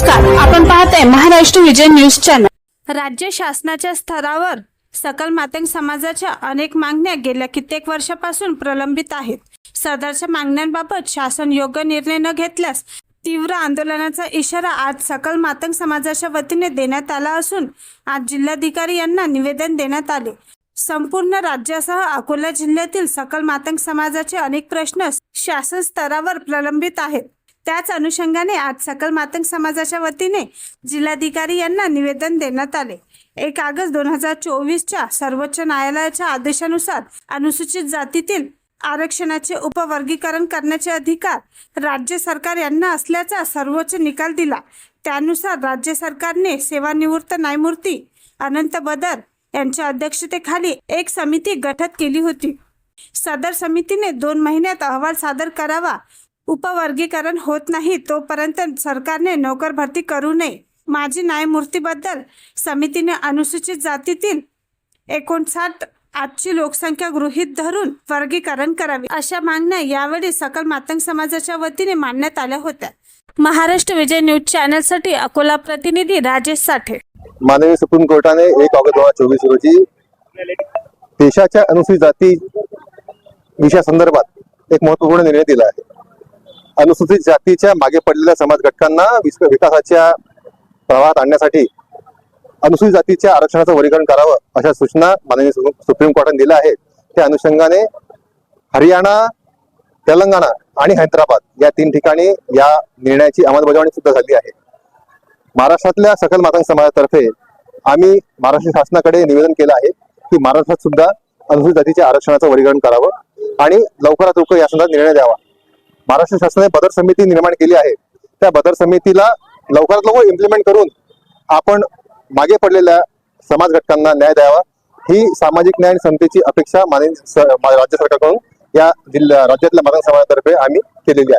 नमस्कार आपण पाहताय महाराष्ट्र विजय न्यूज चॅनल राज्य शासनाच्या स्तरावर सकल मातंग समाजाच्या अनेक मागण्या गेल्या कित्येक वर्षापासून प्रलंबित आहेत. सदरच्या मागण्यांबाबत शासन योग्य निर्णय न घेतल्यास तीव्र आंदोलनाचा इशारा आज सकल मातंग समाजाच्या वतीने देण्यात आला असून आज जिल्हाधिकारी यांना निवेदन देण्यात आले. संपूर्ण राज्यासह अकोला जिल्ह्यातील सकल मातंग समाजाचे अनेक प्रश्न शासन स्तरावर प्रलंबित आहेत. त्याच अनुषंगाने आज सकल मातंग समाजाच्या वतीने जिल्हाधिकारी यांना निवेदन देण्यात आले. एक ऑगस्ट दोन हजार चोवीसच्या सर्वोच्च न्यायालयाच्या आदेशानुसार अनुसूचित जातीतील आरक्षणाचे उपवर्गीकरण करण्याचे अधिकार राज्य सरकार यांना असल्याचा सर्वोच्च निकाल दिला. त्यानुसार राज्य सरकारने सेवानिवृत्त न्यायमूर्ती अनंत बदर यांच्या अध्यक्षतेखाली एक समिती गठीत केली होती. सदर समितीने दोन महिन्यात अहवाल सादर करावा उपवर्गीकरण होत नाही तोपर्यंत सरकारने नोकर भरती करू नये. माजी न्यायमूर्तीबद्दल समितीने अनुसूचित जातीतील एकोणसाठ आजची लोकसंख्या गृहीत धरून वर्गीकरण करावे. अशा मागण्या यावेळी सकल मातंग समाजाच्या वतीने मांडण्यात आल्या होत्या. महाराष्ट्र विजय न्यूज चॅनलसाठी अकोला प्रतिनिधी राजेश साठे. माननीय सुप्रीम कोर्टाने एक ऑगस्ट दोन हजार चोवीस रोजी देशाच्या अनुसूचित जाती विषयासंदर्भात एक महत्त्वपूर्ण निर्णय दिला आहे. अनुसूचित जातीच्या मागे पडलेल्या समाज घटकांना विश्व विकासाच्या प्रवाहात आणण्यासाठी अनुसूचित जातीच्या आरक्षणाचं वर्गीकरण करावं अशा सूचना माननीय सुप्रीम कोर्टाने दिल्या आहेत. त्या अनुषंगाने हरियाणा तेलंगणा आणि हैदराबाद या तीन ठिकाणी या निर्णयाची अंमलबजावणी सुद्धा झाली आहे. महाराष्ट्रातल्या सकल मातंग समाजातर्फे आम्ही महाराष्ट्र शासनाकडे निवेदन केलं आहे की महाराष्ट्रात सुद्धा अनुसूचित जातीच्या आरक्षणाचं वर्गीकरण करावं आणि लवकरात लवकर या संदर्भात निर्णय द्यावा. महाराष्ट्र शासनाने बदर समिती निर्माण केली आहे. त्या बदर समितीला लवकरात लवकर इम्प्लिमेंट करून आपण मागे पडलेल्या समाज घटकांना न्याय द्यावा. ही सामाजिक न्याय समितीची अपेक्षा माननीय राज्य सरकारकडून या जिल्ह्या राज्यातल्या मातंग समाजातर्फे आम्ही केलेली आहे.